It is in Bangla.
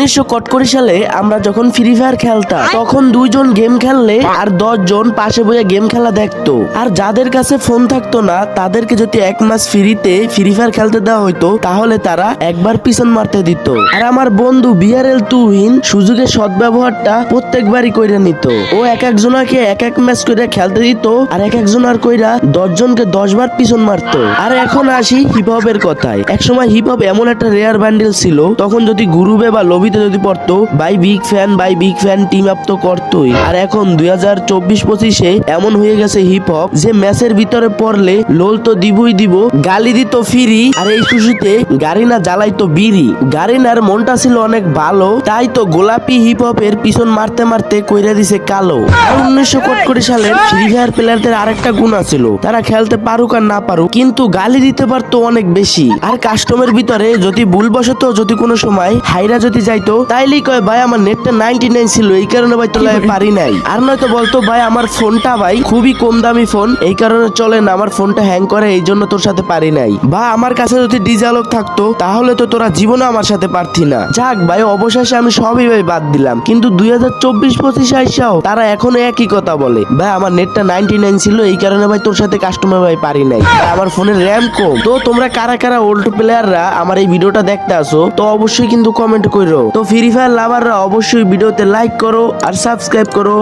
উনিশশো সালে আমরা যখন ফ্রি ফায়ার খেলতাম তখন দুইজন গেম খেললে আর দশ জন পাশে বসে গেম খেলা দেখতো। আর যাদের কাছে ফোন থাকতো না, তাদেরকে যদি এক মাস ফ্রিতে ফ্রি ফায়ার খেলতে দেওয়া হইতো, তাহলে তারা একবার পিছন মারতে দিত। আর আমার বন্ধু বিআরএল তুহিন সুযোগের সদ্ব্যবহারটা প্রত্যেকবারই কইরা নিত। ও এক একজনাকে এক এক ম্যাচ করে খেলতে দিত, আর এক একজনার কইরা দশ জনকে দশ বার পিছন মারতো। আর এখন আসি হিপ হপের কথায়। একসময় হিপ হপ এমন একটা রেয়ার ব্যান্ডেল ছিল, তখন যদি গ্রুপে বা লবিতে যদি পড়তো by big fan by big fan team up তো করতোই। আর এখন দুই হাজার চব্বিশ পঁচিশে এমন হয়ে গেছে হিপ হপ যে ম্যাচের ভিতরে পড়লে লোল তো দিবই দিব, গালি দিত ফিরি আর এই সুসুতে গাড়ি না জ্বালাইতো বিড়ি। গাড়িনার মনটা ছিল অনেক ভালো, তাই তো গোলাপি হিপ হপের পিছন মারতে মারতে কইরা দিছে কালো। আর উনিশশো কোটি সালের ফ্রি ফায়ার প্লেয়ারদের আরেকটা গুণ ছিল তারা খেলতে পারুক আর না পারুক, কিন্তু গালি দিতে পারতো অনেক বেশি। আর কাস্টমের ভিতরে যদি ভুলবশত যদি কোনো সময় হাইরা যদি যাইতো তাইলে কয় ভাই আমার নেটটা নাইনটি নাইন ছিল এই কারণে ভাই তোলা পারি নাই। আর নয়তো বলতো ভাই আমার ফোনটা ভাই খুবই কম দামি ফোন এই কারণে চলে না আমার ফোনটা হ্যাং করে এই জন্য তোর সাথে পারি নাই। বা আমার কাছে যদি ডিজালক থাকতো তাহলে তো তোরা জীবনে আমার সাথে পারতি না। যাক ভাই অবশেষে আমি সবই ভাই বাদ দিলাম কিন্তু দুই হাজার চব্বিশ পঁচিশ আইসাও তারা এখনও একই কথা বলে ভাই আমার নেটটা নাইনটি নাইন ছিল এই কারণে ভাই তোর সাথে কাস্টমার ভাই পারি নাই। আমার ফোনের র্যাম কম। তো তোমরা কারা কারা ওল্ড প্লেয়াররা আমার এই ভিডিওটা দেখতে আসো তো অবশ্যই কিন্তু কমেন্ট করো তো ফ্রি ফায়ার লাভাররা অবশ্যই ভিডিওতে লাইক করো আর সাবস্ক্রাইব করো।